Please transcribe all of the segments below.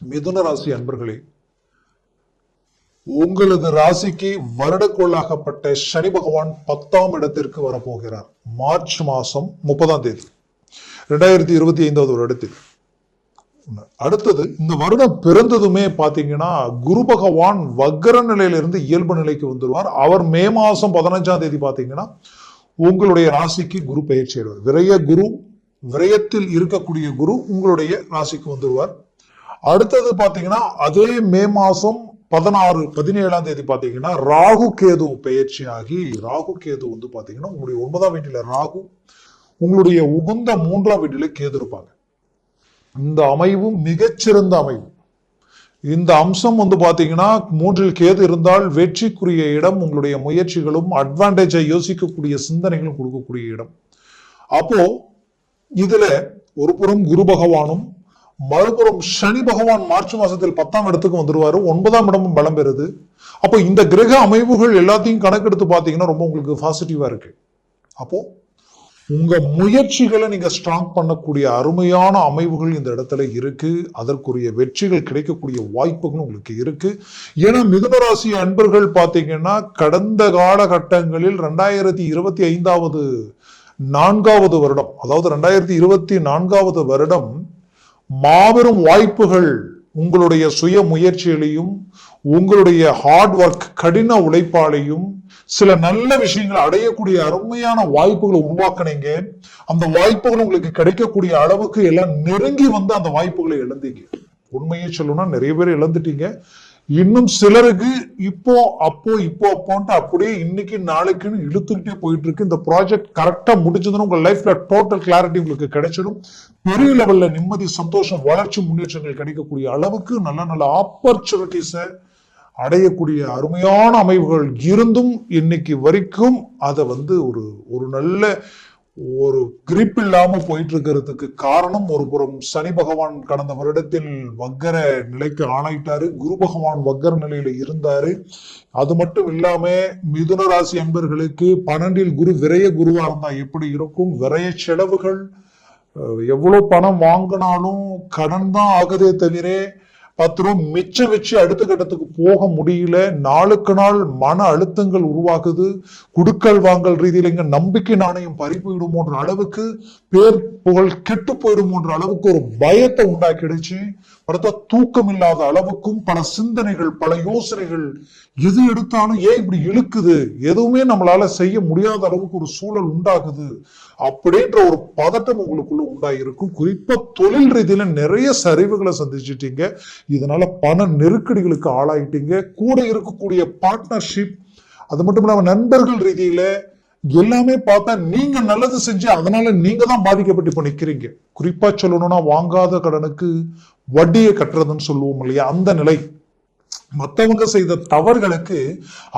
மிதுன ராசி அன்பர்களே உங்களது ராசிக்கு வருடக்குள்ளாகப்பட்ட சனி பகவான் பத்தாம் இடத்திற்கு வரப்போகிறார். மார்ச் மாசம் முப்பதாம் தேதி ரெண்டாயிரத்தி இருபத்தி ஐந்தாவது வருடத்தில் அடுத்தது இந்த வருடம் பிறந்ததுமே பாத்தீங்கன்னா குரு பகவான் வக்ர நிலையிலிருந்து இயல்பு நிலைக்கு வந்துடுவார் அவர் மே மாசம் பதினஞ்சாம் தேதி பாத்தீங்கன்னா உங்களுடைய ராசிக்கு குரு பயிற்சி ஆயிடுவார் விரய குரு விரயத்தில் இருக்கக்கூடிய குரு உங்களுடைய ராசிக்கு வந்துருவார். அடுத்தது பாத்தீங்கன்னா அதே மே மாசம் பதினாறு பதினேழாம் தேதி பாத்தீங்கன்னா ராகு கேது பயிற்சியாகி ராகு கேது வந்து பாத்தீங்கன்னா உங்களுடைய ஒன்பதாம் வீட்டில ராகு உங்களுடைய உகந்த மூன்றாம் வீட்டில கேது இருப்பாங்க. இந்த அமைவும் மிகச்சிறந்த அமைவு. இந்த அம்சம் வந்து பாத்தீங்கன்னா மூன்றில் கேது இருந்தால் வெற்றிக்குரிய இடம் உங்களுடைய முயற்சிகளும் அட்வான்டேஜை யோசிக்கக்கூடிய சிந்தனைகளும் கொடுக்கக்கூடிய இடம். அப்போ இதுல ஒரு புறம் குரு பகவானும் மறுபுறம் சனி பகவான் மார்ச் மாசத்தில் பத்தாம் இடத்துக்கு வந்துருவாரு ஒன்பதாம் இடமும் பலம் பெறுது. அப்போ இந்த கிரக அமைவுகள் எல்லாத்தையும் கணக்கெடுத்து பார்த்தீங்கன்னா ரொம்ப உங்களுக்கு பாசிட்டிவா இருக்கு. அப்போ உங்க முயற்சிகளை நீங்க ஸ்ட்ராங் பண்ணக்கூடிய அருமையான அமைவுகள் இந்த இடத்துல இருக்கு. அதற்குரிய வெற்றிகள் கிடைக்கக்கூடிய வாய்ப்புகள் உங்களுக்கு இருக்கு. ஏன்னா மிதுனராசி அன்பர்கள் பார்த்தீங்கன்னா கடந்த காலகட்டங்களில் ரெண்டாயிரத்தி இருபத்தி ஐந்தாவது நான்காவது வருடம் அதாவது ரெண்டாயிரத்தி இருபத்தி நான்காவது வருடம் மாபெரும் வாய்ப்புகள் உங்களுடைய சுய முயற்சிகளையும் உங்களுடைய ஹார்ட் ஒர்க் கடின உழைப்பாலையும் சில நல்ல விஷயங்களை அடையக்கூடிய அருமையான வாய்ப்புகளை உருவாக்குனீங்க. அந்த வாய்ப்புகள் உங்களுக்கு கிடைக்கக்கூடிய அளவுக்கு எல்லாம் நெருங்கி வந்து அந்த வாய்ப்புகளை இழந்தீங்க. உண்மையை சொல்லணும்னா நிறைய பேர் இழந்துட்டீங்க. இன்னும் சிலருக்கு இப்போ அப்போ இப்போ அப்போன்ட்டு அப்படியே இன்னைக்கு நாளைக்குன்னு இழுத்துக்கிட்டே போயிட்டு இருக்கு இந்த ப்ராஜெக்ட் கரெக்டா முடிஞ்சதுன்னு உங்க லைஃப்ல டோட்டல் கிளாரிட்டி உங்களுக்கு கிடைச்சிடும். பெரிய லெவல்ல நிம்மதி சந்தோஷம் வளர்ச்சி முன்னேற்றங்கள் கிடைக்கக்கூடிய அளவுக்கு நல்ல நல்ல ஆப்பர்ச்சுனிட்டிஸை அடையக்கூடிய அருமையான அமைவுகள் இருந்தும் இன்னைக்கு வரைக்கும் அதை வந்து ஒரு ஒரு நல்ல ஒரு கிரிப் இல்லாம போயிட்டு இருக்கிறதுக்கு காரணம் ஒரு புறம் சனி பகவான் கடந்த வருடத்தில் வக்கர நிலைக்கு ஆணையிட்டாரு குரு பகவான் வக்கர நிலையில இருந்தாரு. அது மட்டும் இல்லாம மிதுன ராசி அன்பர்களுக்கு பன்னெண்டில் குரு விரைய குருவா இருந்தா எப்படி இருக்கும்? விரைய செலவுகள் எவ்வளவு பணம் வாங்கினாலும் கடன் தான் ஆகுதே தவிர பத்து ரூபா மிச்சம் வச்சு அடுத்த கட்டத்துக்கு போக முடியல. நாளுக்கு நாள் மன அழுத்தங்கள் உருவாகுது. குடுக்கல் வாங்கல் ரீதியில இங்க நம்பிக்கை நாணயம் பறி போயிடுமோன்ற அளவுக்கு பேர் புகழ் கெட்டு போயிடுமோன்ற அளவுக்கு ஒரு பயத்தை உண்டாக்கிடுச்சு. அடுத்த தூக்கம் இல்லாத அளவுக்கும் பல சிந்தனைகள் பல யோசனைகள் எது எடுத்தாலும் ஏன் இப்படி இழுக்குது? எதுவுமே நம்மளால செய்ய முடியாத அளவுக்கு ஒரு சூழல் உண்டாகுது. அப்படின்ற ஒரு பதட்டம் உங்களுக்குள்ள உண்டாயிருக்கும். குறிப்பா தொழில் ரீதியில நிறைய சரிவுகளை சந்திச்சிட்டீங்க. இதனால பண நெருக்கடிகளுக்கு ஆளாயிட்டீங்க. கூட இருக்கக்கூடிய பார்ட்னர்ஷிப் அது மட்டும் இல்லாம நண்பர்கள் ரீதியில எல்லாமே பார்த்தா நீங்க நல்லது செஞ்சு அதனால நீங்க தான் பாதிக்கப்பட்டு இப்ப நிக்கிறீங்க. குறிப்பா சொல்லணும்னா வாங்காத கடனுக்கு வட்டியை கட்டுறதுன்னு சொல்லுவோம் இல்லையா? அந்த நிலை. மற்றவங்க செய்த தவறுகளுக்கு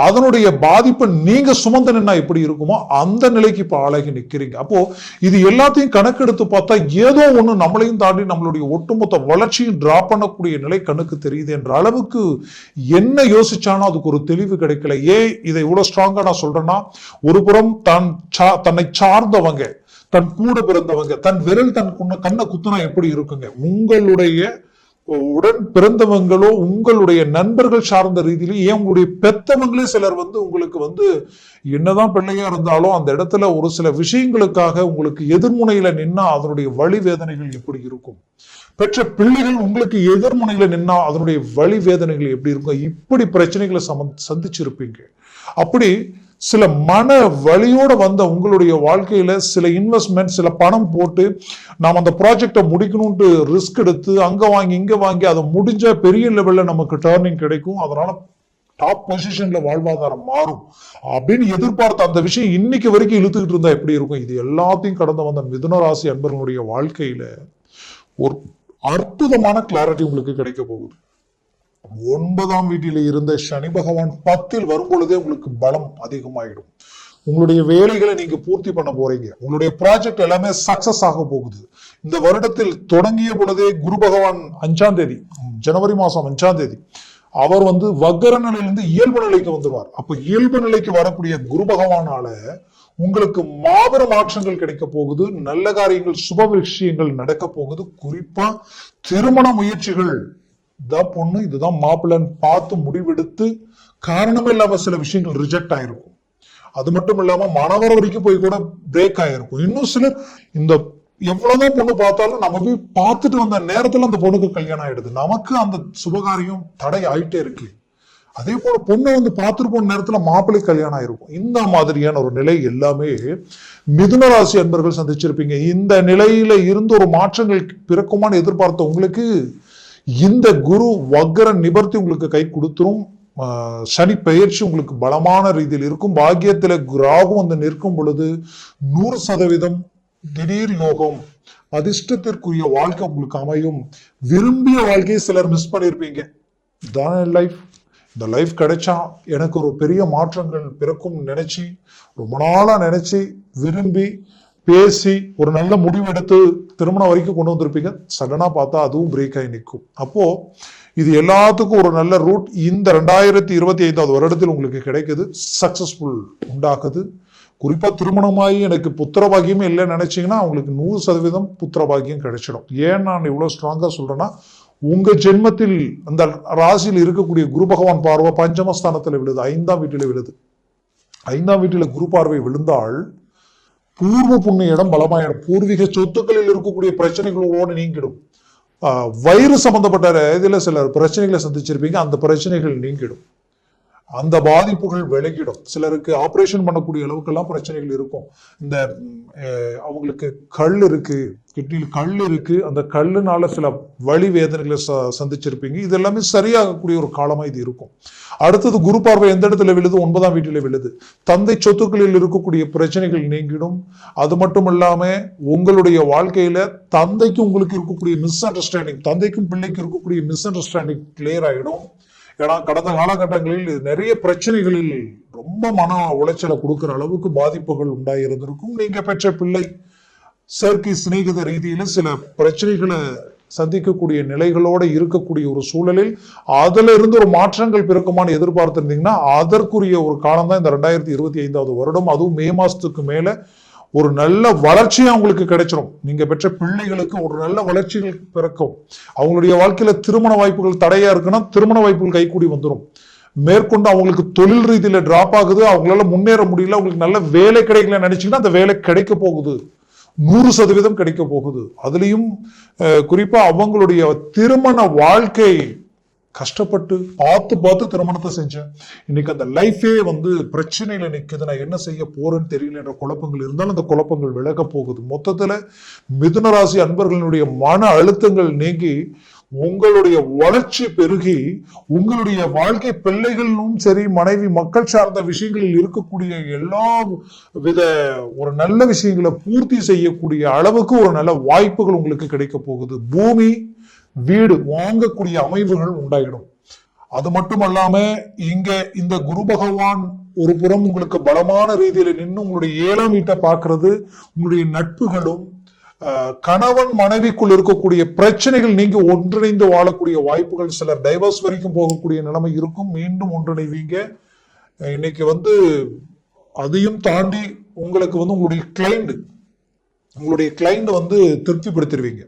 அதனுடைய பாதிப்பை நீங்க சுமந்து நின்னா எப்படி இருக்குமோ அந்த நிலைக்கு இப்ப ஆளாகி நிக்கிறீங்க. அப்போ இது எல்லாத்தையும் கணக்கெடுத்து பார்த்தா ஏதோ ஒண்ணு நம்மளையும் தாண்டி நம்மளுடைய ஒட்டுமொத்த வளர்ச்சியும் டிரா பண்ணக்கூடிய நிலை கண்ணுக்கு தெரியுது என்ற அளவுக்கு என்ன யோசிச்சானோ அதுக்கு ஒரு தெளிவு கிடைக்கல. ஏன் இதை இவ்வளவு ஸ்ட்ராங்கா நான் சொல்றேன்னா ஒரு புறம் தன் சா- தன்னை சார்ந்தவங்க தன் கூட பிறந்தவங்க தன் விரல் தன் குன்ன- கண்ணை குத்துனா எப்படி இருக்குங்க? உங்களுடைய உடன் பிறந்தவங்களோ உங்களுடைய நண்பர்கள் சார்ந்த ரீதியிலும் ஏன் உங்களுடைய பெத்தவங்களே சிலர் வந்து உங்களுக்கு வந்து என்னதான் பிள்ளையா இருந்தாலும் அந்த இடத்துல ஒரு சில விஷயங்களுக்காக உங்களுக்கு எதிர்முனையில நின்னா அதனுடைய வழி வேதனைகள் எப்படி இருக்கும்? பெற்ற பிள்ளைகள் உங்களுக்கு எதிர்முனையில நின்னா அதனுடைய வழி வேதனைகள் எப்படி இருக்கும்? இப்படி பிரச்சனைகளை சம சந்திச்சிருப்பீங்க. அப்படி சில மன வழியோட வந்த உங்களுடைய வாழ்க்கையில சில இன்வெஸ்ட்மெண்ட் சில பணம் போட்டு நாம் அந்த ப்ராஜெக்டை முடிக்கணும்ட்டு ரிஸ்க் எடுத்து அங்க வாங்கி இங்க வாங்கி அதை முடிஞ்ச பெரிய லெவல்ல நமக்கு டேர்னிங் கிடைக்கும். அதனால டாப் பொசிஷன்ல வாழ்வாதாரம் மாறும் அப்படின்னு எதிர்பார்த்த அந்த விஷயம் இன்னைக்கு வரைக்கும் இழுத்துக்கிட்டு இருந்தா எப்படி இருக்கும்? இது எல்லாத்தையும் கடந்து வந்த மிதுன ராசி அன்பர்களுடைய வாழ்க்கையில ஒரு அற்புதமான கிளாரிட்டி உங்களுக்கு கிடைக்க போகுது. ஒன்பதாம் வீட்டில் இருந்த சனி பகவான் பத்தில் வரும் பொழுதே உங்களுக்கு பலம் அதிகமாயிடும். உங்களுடைய வேலைகளை நீங்க பூர்த்தி பண்ண போறீங்க. உங்களுடைய ப்ராஜெக்ட் எல்லாமே சக்சஸ் ஆக போகுது. இந்த வருடத்தில் தொடங்கிய பொழுதே குரு பகவான் அஞ்சாம் தேதி ஜனவரி மாசம் அஞ்சாம் தேதி அவர் வந்து வக்கர நிலையிலிருந்து இயல்பு நிலைக்கு வந்துடுவார் அப்ப இயல்பு நிலைக்கு வரக்கூடிய குரு பகவானால உங்களுக்கு மாபெரும் மாற்றங்கள் கிடைக்க போகுது நல்ல காரியங்கள் சுப விஷயங்கள் நடக்க போகுது. குறிப்பா திருமண முயற்சிகள் இதான் பொண்ணு இதுதான் மாப்பிள்ளைன்னு பார்த்து முடிவெடுத்து காரணமே இல்லாம சில விஷயங்கள் ரிஜெக்ட் ஆயிருக்கும். அது மட்டும் இல்லாம மனவர வரைக்கும் போய் கூட பிரேக் ஆயிருக்கும். இன்னும் சிலர் இந்த எவ்வளவுதான் பொண்ணு பார்த்தாலும் நம்ம போய் பார்த்துட்டு வந்த நேரத்துல அந்த பொண்ணுக்கு கல்யாணம் ஆயிடுது. நமக்கு அந்த சுபகாரியம் தடை ஆயிட்டே இருக்கு. அதே போல பொண்ணை வந்து பார்த்துட்டு போன நேரத்துல மாப்பிள்ளை கல்யாணம் ஆயிருக்கும். இந்த மாதிரியான ஒரு நிலை எல்லாமே மிதுன ராசி அன்பர்கள் சந்திச்சிருப்பீங்க. இந்த நிலையில இருந்து ஒரு மாற்றங்கள் பிறக்குமான்னு எதிர்பார்த்த உங்களுக்கு இந்த குரு வக்ர நிபர்த்தி உங்களுக்கு கை கொடுத்துரும். சனி பெயர்ச்சி உங்களுக்கு பலமான ரீதியில் இருக்கும். பாக்கியத்தில் ராகும் வந்து நிற்கும் பொழுது நூறு சதவீதம் திடீர் யோகம் அதிர்ஷ்டத்திற்குரிய வாழ்க்கை உங்களுக்கு அமையும். விரும்பிய வாழ்க்கையை சிலர் மிஸ் பண்ணியிருப்பீங்க. இதான் லைஃப் இந்த லைஃப் கிடைச்சா எனக்கு ஒரு பெரிய மாற்றங்கள் பிறக்கும் நினைச்சு ரொம்ப நாளாக நினைச்சு விரும்பி பேசி ஒரு நல்ல முடிவு எடுத்து திருமணம் வரைக்கும் கொண்டு வந்திருப்பீங்க. சடனாக பார்த்தா அதுவும் பிரேக் ஆகி நிற்கும். அப்போது இது எல்லாத்துக்கும் ஒரு நல்ல ரூட் இந்த ரெண்டாயிரத்தி இருபத்தி ஐந்தாவது வருடத்தில் உங்களுக்கு கிடைக்குது. சக்சஸ்ஃபுல் உண்டாக்குது. குறிப்பாக திருமணமாகி எனக்கு புத்திரபாகியமே இல்லைன்னு நினச்சிங்கன்னா உங்களுக்கு நூறு சதவீதம் புத்திரபாகியம் கிடைச்சிடும். ஏன் நான் இவ்வளோ ஸ்ட்ராங்காக சொல்கிறேன்னா உங்கள் ஜென்மத்தில் அந்த ராசியில் இருக்கக்கூடிய குரு பகவான் பார்வை பஞ்சமஸ்தானத்தில் விழுது. ஐந்தாம் வீட்டில் விழுது. ஐந்தாம் வீட்டில் குரு பார்வை விழுந்தால் பூர்வ புண்ணிய இடம் பலமாயிடும். பூர்வீக சொத்துக்களில் இருக்கக்கூடிய பிரச்சனைகளோடு நீங்கிடும். வயிறு சம்பந்தப்பட்ட இதுல சில பிரச்சனைகளை சந்திச்சிருப்பீங்க அந்த பிரச்சனைகள் நீங்கிடும். அந்த பாதிப்புகள் விலகிடும். சிலருக்கு ஆப்ரேஷன் பண்ணக்கூடிய அளவுக்கெல்லாம் பிரச்சனைகள் இருக்கும். இந்த அவங்களுக்கு கல் இருக்கு கிட்னியில் கல் இருக்கு அந்த கல்லுனால சில வழி வேதனைகளை ச- சந்திச்சிருப்பீங்க. இது எல்லாமே சரியாகக்கூடிய ஒரு காலமாக இது இருக்கும். அடுத்தது குரு பார்வை எந்த இடத்துல விழுது? ஒன்பதாம் வீட்டில் விழுது. தந்தை சொத்துக்களில் இருக்கக்கூடிய பிரச்சனைகள் நீங்கிடும். அது மட்டும் இல்லாமல் உங்களுடைய வாழ்க்கையில தந்தைக்கும் உங்களுக்கு இருக்கக்கூடிய மிஸ் அண்டர்ஸ்டாண்டிங் தந்தைக்கும் பிள்ளைக்கும் இருக்கக்கூடிய மிஸ் அண்டர்ஸ்டாண்டிங் கிளியர் ஆகிடும் ஏன்னா கடந்த காலகட்டங்களில் இது நிறைய பிரச்சனைகளில் ரொம்ப மன உளைச்சலை கொடுக்குற அளவுக்கு பாதிப்புகள் உண்டாயிருந்திருக்கும். நீங்க பெற்ற பிள்ளை செயற்கை சிநேகித ரீதியில சில பிரச்சனைகளை சந்திக்கக்கூடிய நிலைகளோட இருக்கக்கூடிய ஒரு சூழலில் அதுல இருந்து ஒரு மாற்றங்கள் பிறக்குமான்னு எதிர்பார்த்திருந்தீங்கன்னா அதற்குரிய ஒரு காலம் தான் இந்த ரெண்டாயிரத்தி இருபத்தி ஐந்தாவது வருடம். அதுவும் மே மாசத்துக்கு மேல ஒரு நல்ல வளர்ச்சி அவங்களுக்கு கிடைச்சிடும் நீங்க பெற்ற பிள்ளைகளுக்கு ஒரு நல்ல வளர்ச்சிகள் பிறக்கும். அவங்களுடைய வாழ்க்கையில திருமண வாய்ப்புகள் தடையா இருக்குன்னா திருமண வாய்ப்புகள் கைகூடி வந்துடும் மேற்கொண்டு அவங்களுக்கு தொழில் ரீதியில டிராப் ஆகுது. அவங்களால முன்னேற முடியல. அவங்களுக்கு நல்ல வேலை கிடைக்கல நினைச்சீங்கன்னா அந்த வேலை கிடைக்க போகுது. நூறு சதவீதம் கிடைக்க போகுது. அதுலயும் குறிப்பாக குறிப்பா அவங்களுடைய திருமண வாழ்க்கை கஷ்டப்பட்டு பார்த்து பார்த்து திருமணத்தை செஞ்சேன் இன்னைக்கு அந்த லைஃபே வந்து பிரச்சனையில நிற்குது நான் என்ன செய்ய போறேன்னு தெரியல என்ற குழப்பங்கள் இருந்தாலும் அந்த குழப்பங்கள் விலக போகுது. மொத்தத்துல மிதுன ராசி அன்பர்களுடைய மன அழுத்தங்கள் நீங்கி உங்களுடைய வளர்ச்சி பெருகி உங்களுடைய வாழ்க்கை பிள்ளைகளும் சரி மனைவி மக்கள் சார்ந்த விஷயங்களில் இருக்கக்கூடிய எல்லா வித ஒரு நல்ல விஷயங்களை பூர்த்தி செய்யக்கூடிய அளவுக்கு ஒரு நல்ல வாய்ப்புகள் உங்களுக்கு கிடைக்க போகுது. பூமி வீடு வாங்கக்கூடிய அமைவுகள் உண்டாயிடும். அது மட்டுமல்லாம இங்க இந்த குரு பகவான் ஒரு புறம் உங்களுக்கு பலமான ரீதியில நின்று உங்களுடைய ஏழாம் வீட்டை பார்க்கிறது உங்களுடைய நட்புகளும் கணவன் மனைவிக்குள் இருக்கக்கூடிய பிரச்சனைகள் நீங்க ஒன்றிணைந்து வாழக்கூடிய வாய்ப்புகள் சிலர் டைவர்ஸ் வரைக்கும் போகக்கூடிய நிலைமை இருக்கும். மீண்டும் ஒன்றிணைவீங்க. இன்னைக்கு வந்து அதையும் தாண்டி உங்களுக்கு வந்து உங்களுடைய கிளைண்ட் உங்களுடைய கிளைண்ட் வந்து திருப்திப்படுத்திடுவீங்க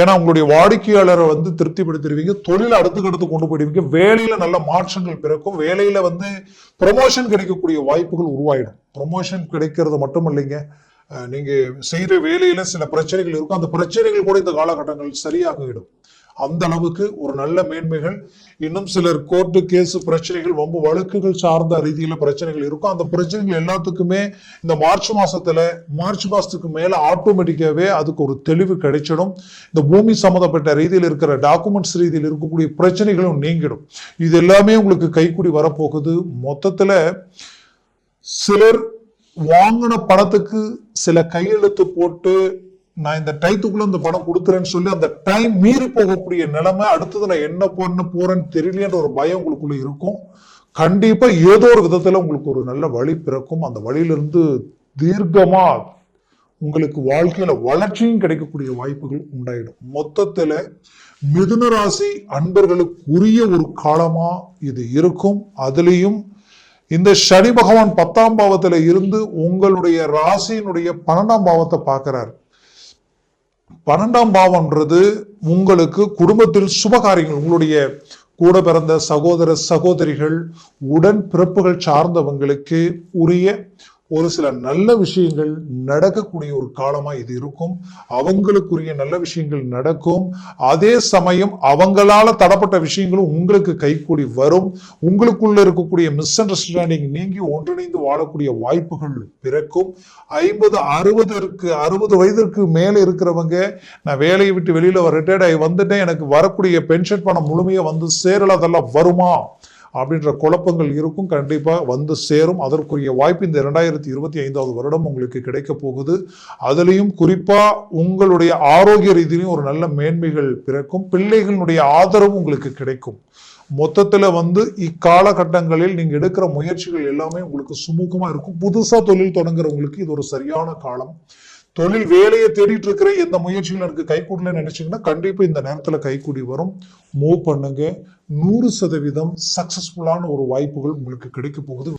ஏன்னா உங்களுடைய வாடிக்கையாளரை வந்து திருப்திப்படுத்திடுவீங்க. தொழிலை அடுத்துக்கடுத்து கொண்டு போயிடுவீங்க. வேலையில நல்ல மாற்றங்கள் பிறக்கும். வேலையில வந்து ப்ரொமோஷன் கிடைக்கக்கூடிய வாய்ப்புகள் உருவாயிடும். ப்ரொமோஷன் கிடைக்கிறது மட்டும் இல்லைங்க நீங்க செய்யற வேலையில சில பிரச்சனைகள் இருக்கும். அந்த பிரச்சனைகள் கூட இந்த காலகட்டங்கள் சரியாகிடும் அந்த அளவுக்கு ஒரு நல்ல மேன்மைகள். இன்னும் சிலர் கோர்ட்டு கேஸ் பிரச்சனைகள் ரொம்ப வழக்குகள் சார்ந்த ரீதியில பிரச்சனைகள் இருக்கும். அந்த பிரச்சனைகள் எல்லாத்துக்குமே இந்த மார்ச் மாசத்துல மார்ச் மாசத்துக்கு மேல ஆட்டோமேட்டிக்காவே அதுக்கு ஒரு தெளிவு கிடைச்சிடும். இந்த பூமி சம்மந்தப்பட்ட ரீதியில் இருக்கிற டாக்குமெண்ட்ஸ் ரீதியில் இருக்கக்கூடிய பிரச்சனைகளும் நீங்கிடும். இது எல்லாமே உங்களுக்கு கைக்குடி வரப்போகுது. மொத்தத்துல சிலர் வாங்கின பணத்துக்கு சில கையெழுத்து போட்டு நான் இந்த டைத்துக்குள்ள இந்த பணம் கொடுக்குறேன்னு சொல்லி அந்த டைம் மீறி போகக்கூடிய நிலைமை அடுத்தது நான் என்ன பண்ண போறேன்னு தெரியலன்ற ஒரு பயம் உங்களுக்குள்ள இருக்கும். கண்டிப்பா ஏதோ ஒரு விதத்துல உங்களுக்கு ஒரு நல்ல வழி பிறக்கும். அந்த வழியிலிருந்து தீர்க்கமா உங்களுக்கு வாழ்க்கையில வளர்ச்சியும் கிடைக்கக்கூடிய வாய்ப்புகள் உண்டாயிடும். மொத்தத்துல மிதுன ராசி அன்பர்களுக்குரிய ஒரு காலமா இது இருக்கும். அதுலேயும் இந்த சனி பகவான் பத்தாம் பாவத்துல இருந்து உங்களுடைய ராசியினுடைய பன்னெண்டாம் பாவத்தை பார்க்கிறார். பன்னெண்டாம் பாவம்ன்றது உங்களுக்கு குடும்பத்தில் சுபகாரியங்கள் உங்களுடைய கூட பிறந்த சகோதர சகோதரிகள் உடன் பிறப்புகள் சார்ந்தவங்களுக்கு உரிய ஒரு சில நல்ல விஷயங்கள் நடக்கக்கூடிய ஒரு காலமாக இது இருக்கும். அவங்களுக்குரிய நல்ல விஷயங்கள் நடக்கும். அதே சமயம் அவங்களால தடப்பட்ட விஷயங்களும் உங்களுக்கு கைக்கூடி வரும். உங்களுக்குள்ள இருக்கக்கூடிய மிஸ் அண்டர்ஸ்டாண்டிங் நீங்கி ஒன்றிணைந்து வாழக்கூடிய வாய்ப்புகள் பிறக்கும். ஐம்பது அறுபதற்கு அறுபது வயதிற்கு மேலே இருக்கிறவங்க நான் வேலையை விட்டு வெளியில் ரிட்டையர்ட் ஆகி வந்துட்டேன். எனக்கு வரக்கூடிய பென்ஷன் பணம் முழுமையாக வந்து சேரல அதெல்லாம் வருமா? அப்படின்ற குழப்பங்கள் இருக்கும். கண்டிப்பாக வந்து சேரும். அதற்குரிய வாய்ப்பு இந்த இரண்டாயிரத்தி இருபத்தி ஐந்தாவது வருடம் உங்களுக்கு கிடைக்க போகுது. அதுலேயும் குறிப்பாக உங்களுடைய ஆரோக்கிய ரீதியிலையும் ஒரு நல்ல மேன்மைகள் பிறக்கும். பிள்ளைகளுடைய ஆதரவு உங்களுக்கு கிடைக்கும். மொத்தத்தில் வந்து இக்காலகட்டங்களில் நீங்கள் எடுக்கிற முயற்சிகள் எல்லாமே உங்களுக்கு சுமூகமாக இருக்கும். புதுசாக தொழில் தொடங்குறவங்களுக்கு இது ஒரு சரியான காலம். தொழில் வேலையை தேடிட்டு இருக்கிற எந்த முயற்சியில் எனக்கு கைகூடல நினைச்சீங்கன்னா கண்டிப்பா இந்த நேரத்துல கைகூடி வரும். மூவ் பண்ணுங்க. நூறு சதவீதம் சக்சஸ்ஃபுல்லான ஒரு வாய்ப்புகள் உங்களுக்கு கிடைக்க போகுது.